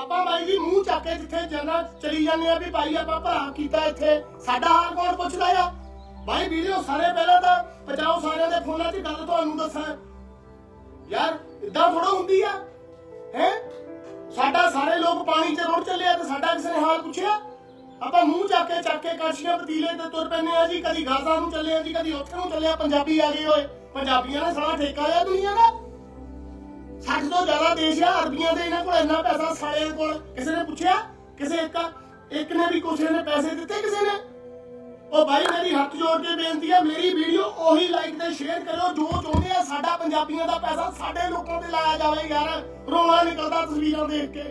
ਆਪਾਂ ਬਾਈ ਜੀ ਮੂੰਹ ਚੱਕ ਕੇ ਜਿੱਥੇ ਜਾਣਾ ਚਲੀ ਜਾਂਦੇ ਆ ਵੀ ਭਾਈ ਆਪਾਂ ਭਲਾ ਕੀਤਾ ਇੱਥੇ। ਸਾਡਾ ਹਾਲ ਕੌਣ ਪੁੱਛਦਾ ਆ? ਬਾਈ ਵੀਡੀਓ ਸਾਰੇ ਪਹਿਲਾਂ ਤਾਂ ਪਹੁੰਚਾਓ ਸਾਰਿਆਂ ਦੇ ਫੋਨਾਂ 'ਚ ਗੱਲ ਤੁਹਾਨੂੰ ਦੱਸਾਂ। ਯਾਰ ਇਦਾਂ ਥੋੜਾ ਹੁੰਦੀ ਆ? ਹੈ? ਸਾਡਾ ਸਾਰੇ ਲੋਕ ਪਾਣੀ 'ਚ ਰੁੜ ਚੱਲੇ ਆ ਤੇ ਸਾਡਾ ਕਿਸੇ ਨੇ ਹਾਲ ਪੁੱਛਿਆ? ਆਪਾਂ ਮੂੰਹ ਚੱਕ ਕੇ ਚੱਕ ਕੇ ਕਾਸ਼ੀਆਂ ਪਤੀਲੇ ਤੇ ਤੁਰ ਪੈਨੇ ਆ ਜੀ, ਕਦੀ ਗਾਜ਼ਾ ਨੂੰ ਚੱਲੇ ਆ ਜੀ, ਕਦੀ ਉੱਥੇ ਨੂੰ ਚੱਲੇ ਆ। ਪੰਜਾਬੀ ਆ ਗਏ ਓਏ। ਪੰਜਾਬੀਆਂ ਨੇ ਸਾਰਾ ਠੇਕਾ ਲਿਆ ਦੁਨੀਆ ਦਾ। ਸੱਠ ਤੋਂ ਜ਼ਿਆਦਾ ਦੇਸ਼ ਆ ਅਰਬੀਆਂ ਦੇ ਇਹਨਾਂ ਕੋਲ ਇੰਨਾ ਪੈਸਾ ਸਾਲਿਆਂ ਕੋਲ ਕਿਸੇ ਨੇ ਪੁੱਛਿਆ? ਕਿਸੇ ਇੱਕ ਇੱਕ ਨੇ ਵੀ ਕਿਸੇ ਨੇ ਪੈਸੇ ਦਿੱਤੇ ਕਿਸੇ ਨੇ? ਉਹ ਭਾਈ ਮੇਰੀ ਹੱਥ ਜੋੜ ਕੇ ਬੇਨਤੀ ਹੈ ਮੇਰੀ ਵੀਡੀਓ ਉਹੀ ਲਾਈਕ ਤੇ ਸ਼ੇਅਰ ਕਰੋ ਜੋ ਚਾਹੁੰਦੇ ਆ ਸਾਡਾ ਪੰਜਾਬੀਆਂ ਦਾ ਪੈਸਾ ਸਾਡੇ ਲੋਕਾਂ ਤੇ ਲਾਇਆ ਜਾਵੇ ਯਾਰ। ਰੋਣਾ ਨਿਕਲਦਾ ਤਸਵੀਰਾਂ ਦੇਖ ਕੇ।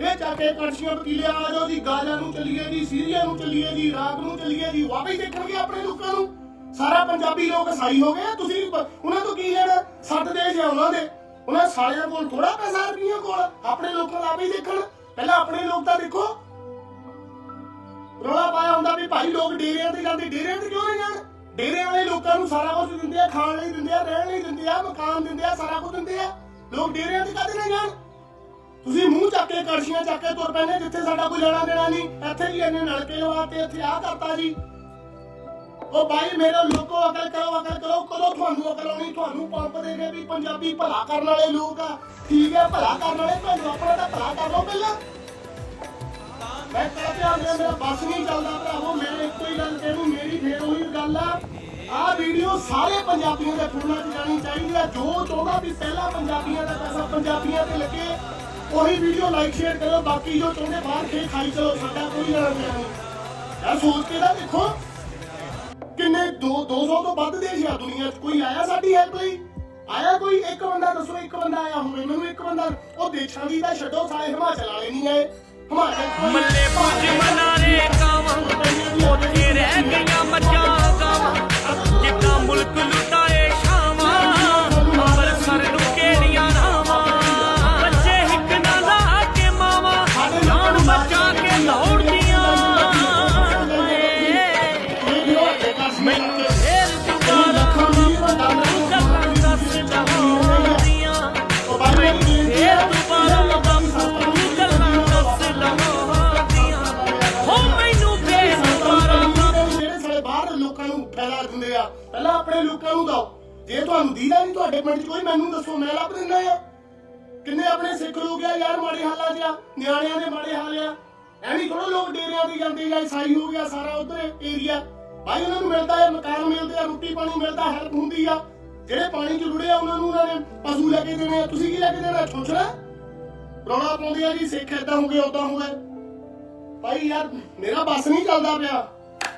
ਇਹ ਜਾ ਕੇ ਕੜਛੀਆਂ ਪਤੀਲੇ ਆ ਜਾਓ ਜੀ ਗਾਜ਼ਾ ਨੂੰ ਚੱਲੀਏ ਜੀ ਸੀਰੀਆ ਨੂੰ ਚੱਲੀਏ ਜੀ ਇਰਾਕ ਨੂੰ ਚੱਲੀਏ ਜੀ ਵਾਪਸ ਦੇਖਣਗੇ ਆਪਣੇ ਲੋਕਾਂ ਨੂੰ। ਸਾਰਾ ਪੰਜਾਬੀ ਲੋਕ ਸਾਈ ਹੋ ਗਏ ਆ, ਤੁਸੀਂ ਉਹਨਾਂ ਤੋਂ ਕੀ ਲੈਣਾ? ਸੱਤ ਦੇਸ਼ ਆ ਉਹਨਾਂ ਦੇ। ਉਹਨਾਂ ਸਾਲਿਆਂ ਕੋਲ ਥੋੜਾ ਪੈਸਾ ਰੁਪਈਆ ਕੋਲ? ਆਪਣੇ ਲੋਕਾਂ ਦਾ ਆਪੇ ਦੇਖਣ। ਪਹਿਲਾਂ ਆਪਣੇ ਲੋਕ ਤਾਂ ਦੇਖੋ। ਰੋਲਾ ਪਾਇਆ ਹੁੰਦਾ ਵੀ ਭਾਈ ਲੋਕ ਡੇਰਿਆਂ ਤੇ ਜਾਂਦੇ। ਡੇਰਿਆਂ ਤੇ ਕਿਉਂ ਨਹੀਂ ਜਾਣ? ਡੇਰਿਆਂ ਵਾਲੇ ਲੋਕਾਂ ਨੂੰ ਸਾਰਾ ਕੁਝ ਦਿੰਦੇ ਆ, ਖਾਣ ਲਈ ਦਿੰਦੇ ਆ, ਰਹਿਣ ਲਈ ਦਿੰਦੇ ਆ, ਮਕਾਨ ਦਿੰਦੇ ਆ, ਸਾਰਾ ਕੁਝ ਦਿੰਦੇ ਆ। ਲੋਕ ਡੇਰਿਆਂ ਤੇ ਕਾਹਦੇ ਨਾਲ ਜਾਣ? ਤੁਸੀਂ ਮੂੰਹ ਚੱਕ ਕੇ ਕੜਛੀਆਂ ਚੱਕ ਕੇ ਤੁਰ ਪੈਂਦੇ, ਜਿੱਥੇ ਸਾਡਾ ਕੋਈ ਲੈਣਾ ਦੇਣਾ ਨਹੀਂ। ਇੱਥੇ ਹੀ ਇਹਨੇ ਨਲਕੇ ਲਵਾਤੇ ਇੱਥੇ ਆਹ ਕਰਤਾ ਜੀ। ਉਹ ਭਾਈ ਮੇਰੇ ਲੋਕੋ ਅਕਲ ਕਰੋ ਪੰਪ ਦੇ ਕੇ ਵੀ ਪੰਜਾਬੀ ਭਲਾ ਕਰਨ ਵਾਲੇ ਲੋਕ ਆ। ਠੀਕ ਹੈ, ਭਲਾ ਕਰਨ ਵਾਲੇ ਤੁਹਾਨੂੰ ਆਪਣਾ ਤਾਂ ਭਲਾ ਕਰ ਲਓ ਪਹਿਲਾਂ। ਮੈਂ ਕਹਿੰਦਾ ਆ ਮੇਰਾ ਬਸ ਨਹੀਂ ਚੱਲਦਾ ਭਰਾਵੋ ਮੈਂ ਇੱਕੋ ਹੀ ਗੱਲ ਕਹਿਣੀ ਮੇਰੀ ਫੇਰ ਉਹੀ ਗੱਲ ਆ। ਆਹ ਵੀਡੀਓ ਸਾਰੇ ਪੰਜਾਬੀਆਂ ਦੇ ਫੋਨਾਂ 'ਚ ਜਾਣੀ ਚਾਹੀਦੀ ਆ। ਜੋ ਚਾਹੁੰਦਾ ਵੀ ਪਹਿਲਾਂ ਪੰਜਾਬੀਆਂ ਦਾ ਪੈਸਾ ਪੰਜਾਬੀਆਂ ਤੇ ਲੱਗੇ, ਉਹੀ ਵੀਡੀਓ ਲਾਈਕ ਸ਼ੇਅਰ ਕਰੋ ਬਾਕੀ ਜੋ ਚਾਹੁੰਦੇ ਬਾਹਰ ਕੇ ਖਾਈ ਚਲੋ, ਸਾਡਾ ਕੋਈ ਲੈਣਾ ਦੇਣਾ ਨਹੀਂ। ਯਾਰ ਸੋਚ ਕੇ ਤਾਂ ਦੇਖੋ। ਕਿੰਨੇ 2 200 ਤੋਂ ਵੱਧ ਦੇਸ਼ ਆ ਦੁਨੀਆ 'ਚ। ਕੋਈ ਆਇਆ ਸਾਡੀ ਹੈਲਪ ਲਈ? ਆਇਆ ਕੋਈ? ਇੱਕ ਬੰਦਾ ਦੱਸੋ ਇੱਕ ਬੰਦਾ ਆਇਆ ਹੋਵੇ। ਮੈਨੂੰ ਇੱਕ ਬੰਦਾ ਉਹ ਦੇਖਾਂ ਦੀ ਤਾਂ ਛੱਡੋ ਸਾਰੇ ਹਿਮਾਚਲ ਵਾਲੇ ਨਹੀਂ ਆਏ। ਹਿਮਾਚਲ ਮੱਲੇ ਪੁੱਜ ਮਨਾਰੇ ਕਾਵਾਂ ਉੱਥੇ ਰਹਿ ਗਈਆਂ ਨੂੰ ਦਿਓ ਜੇ ਤੁਹਾਨੂੰ ਦੀਦਾ ਨਹੀਂ ਤੁਹਾਡੇ ਪਿੰਡ 'ਚ ਕੋਈ, ਮੈਨੂੰ ਦੱਸੋ, ਮੈਂ ਲੱਭ ਦਿੰਦਾ ਆ। ਕਿੰਨੇ ਆਪਣੇ ਸਿੱਖ ਲੋਕ ਆ ਯਾਰ, ਮਾੜੇ ਹਾਲਾਂ 'ਚ ਆ, ਨਿਆਣਿਆਂ ਦੇ ਮਾੜੇ ਹਾਲ ਆ। ਐਵੇਂ ਥੋੜਾ ਲੋਕ ਡੇਰਿਆਂ ਤੇ ਜਾਂਦੇ ਜਾਂ ਈਸਾਈ ਹੋ ਗਿਆ ਸਾਰਾ ਉਧਰ ਏਰੀਆ ਭਾਈ ਉਹਨਾਂ ਨੂੰ ਮਿਲਦਾ ਹੈ ਮਕਾਨ ਮਿਲਦੇ ਆ, ਰੋਟੀ ਪਾਣੀ ਮਿਲਦਾ ਹੈਲਪ ਹੁੰਦੀ ਆ। ਜਿਹੜੇ ਪਾਣੀ 'ਚ ਰੁੜੇ ਆ ਉਹਨਾਂ ਨੂੰ ਉਹਨਾਂ ਨੇ ਪਸ਼ੂ ਲੈ ਕੇ ਦੇਣੇ ਆ। ਤੁਸੀਂ ਕੀ ਲੈ ਕੇ ਦੇਣਾ ਛੋਛਣਾ ਰੌਲਾ ਪਾਉਂਦੇ ਆ ਜੀ, ਸਿੱਖ ਏਦਾਂ ਹੋ ਗਏ ਉਦਾਂ ਹੋ ਗਏ। ਭਾਈ ਯਾਰ, ਮੇਰਾ ਬਸ ਨਹੀਂ ਚੱਲਦਾ ਪਿਆ।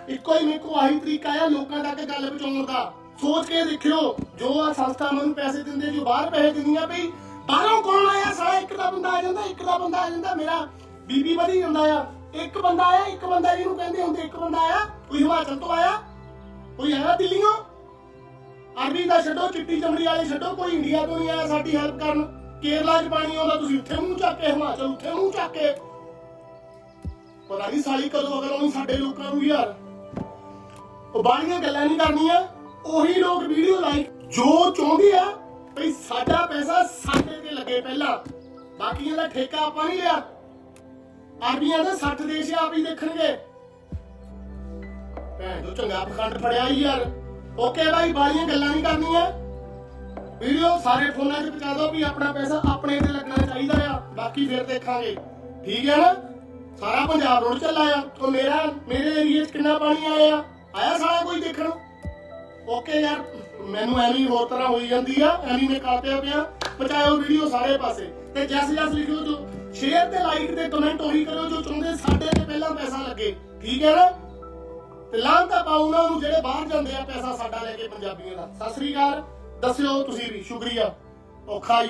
ਇੱਕੋ ਹੀ ਮੇਕੋ ਆਹੀ ਤਰੀਕਾ ਆ, ਲੋਕਾਂ ਤੱਕ ਗੱਲ ਪਹੁੰਚਾਉਣ ਦਾ। ਸੋਚ ਕੇ ਦੇਖਿਓ, ਜੋ ਆ ਸੰਸਥਾ ਮੈਨੂੰ ਪੈਸੇ ਦਿੰਦੇ ਜੋ ਬਾਹਰ ਪੈਸੇ ਦਿੰਦੀਆਂ ਭਈ ਬਾਹਰੋਂ ਕੌਣ ਆਇਆ? ਸਾਲਾ ਇੱਕ ਦਾ ਬੰਦਾ ਆ ਜਾਂਦਾ, ਇੱਕ ਦਾ ਬੰਦਾ ਆ ਜਾਂਦਾ, ਮੇਰਾ ਬੀਬੀ ਵਧੀ ਜਾਂਦਾ ਆ। ਇੱਕ ਬੰਦਾ ਆਇਆ, ਇੱਕ ਬੰਦਾ ਜਿਹਨੂੰ ਕਹਿੰਦੇ ਹੁੰਦੇ, ਇੱਕ ਬੰਦਾ ਆਇਆ, ਕੋਈ ਹਿਮਾਚਲ ਤੋਂ ਆਇਆ, ਕੋਈ ਆਇਆ ਦਿੱਲੀੋਂ? ਅਰਬੀ ਦਾ ਛੱਡੋ, ਚਿੱਟੀ ਚਮੜੀ ਵਾਲੇ ਛੱਡੋ, ਕੋਈ ਇੰਡੀਆ ਤੋਂ ਨਹੀਂ ਆਇਆ ਸਾਡੀ ਹੈਲਪ ਕਰਨ। ਕੇਰਲਾ 'ਚ ਪਾਣੀ ਆਉਂਦਾ, ਤੁਸੀਂ ਉੱਥੇ ਮੂੰਹ ਚੱਕ ਕੇ, ਹਿਮਾਚਲ ਉੱਥੇ ਮੂੰਹ ਚੱਕ ਕੇ। ਪਤਾ ਨਹੀਂ ਸਾਲੀ ਕਦੋਂ ਅਗਰ ਉਹਨੂੰ ਸਾਡੇ ਲੋਕਾਂ ਨੂੰ ਯਾਰ। ਉਹ ਬਾਣੀਆਂ ਗੱਲਾਂ ਨਹੀਂ ਕਰਨੀਆਂ। ਉਹੀ ਲੋਕ ਵੀਡੀਓ ਲਾਈਕ ਜੋ ਚਾਹੁੰਦੇ ਆ ਭਈ ਸਾਡਾ ਪੈਸਾ ਸਾਡੇ ਤੇ ਲੱਗੇ ਪਹਿਲਾਂ। ਬਾਕੀਆਂ ਦਾ ਠੇਕਾ ਆਪਾਂ ਨਹੀਂ ਲਿਆ। ਅਰਬੀਆਂ ਦੇ 60 ਦੇਸ਼ ਆਪ ਹੀ ਦੇਖਣਗੇ। ਭੈਣ ਤੋਂ ਚੰਗਾ ਪਖੰਡ ਫੜਿਆ ਈ ਯਾਰ। ਓਕੇ ਬਾਈ, ਬਾਲੀਆਂ ਗੱਲਾਂ ਨਹੀਂ ਕਰਨੀਆਂ। ਵੀਡੀਓ ਸਾਰੇ ਫੋਨਾਂ 'ਚ ਪਹੁੰਚਾ ਦਿਓ ਵੀ ਆਪਣਾ ਪੈਸਾ ਆਪਣੇ ਤੇ ਲੱਗਣਾ ਚਾਹੀਦਾ ਆ। ਬਾਕੀ ਫਿਰ ਦੇਖਾਂਗੇ। ਠੀਕ ਹੈ ਨਾ? ਸਾਰਾ ਪੰਜਾਬ ਰੋਡ ਚੱਲਾ ਆ। ਉਹ ਮੇਰਾ, ਮੇਰੇ ਏਰੀਏ 'ਚ ਕਿੰਨਾ ਪਾਣੀ ਆਇਆ? ਆਇਆ ਸਾਰਾ ਕੋਈ ਦੇਖਣ ਓਕੇ ਯਾਰ, ਮੈਨੂੰ ਐਵੇਂ ਹੋਰ ਤਰ੍ਹਾਂ ਹੋਈ ਜਾਂਦੀ ਆ, ਐਵੇਂ ਮੈਂ ਕਾਪਿਆ ਪਿਆ, ਪਹੁੰਚਾਇਓ ਵੀਡੀਓ ਸਾਰੇ ਪਾਸੇ। ਤੇ ਜੈਸ ਜੈਸ ਲਿਖਿਓ ਜੋ ਸ਼ੇਅਰ ਤੇ ਲਾਈਕ ਤੇ ਕਮੈਂਟ ਉਹੀ ਕਰਿਓ ਜੋ ਚਾਹੁੰਦੇ ਸਾਡੇ ਤੇ ਪਹਿਲਾਂ ਪੈਸਾ ਲੱਗੇ, ਠੀਕ ਹੈ ਨਾ? ਤੇ ਲਾਂਤਾ ਪਾਉ ਉਹਨਾਂ ਨੂੰ ਜਿਹੜੇ ਬਾਹਰ ਜਾਂਦੇ ਆ, ਪੈਸਾ ਸਾਡਾ ਲੈ ਕੇ ਪੰਜਾਬੀਆਂ ਦਾ। ਸਤਿ ਸ੍ਰੀ ਅਕਾਲ, ਦੱਸਿਓ ਤੁਸੀਂ ਵੀ, ਸ਼ੁਕਰੀਆ। ਔਖਾ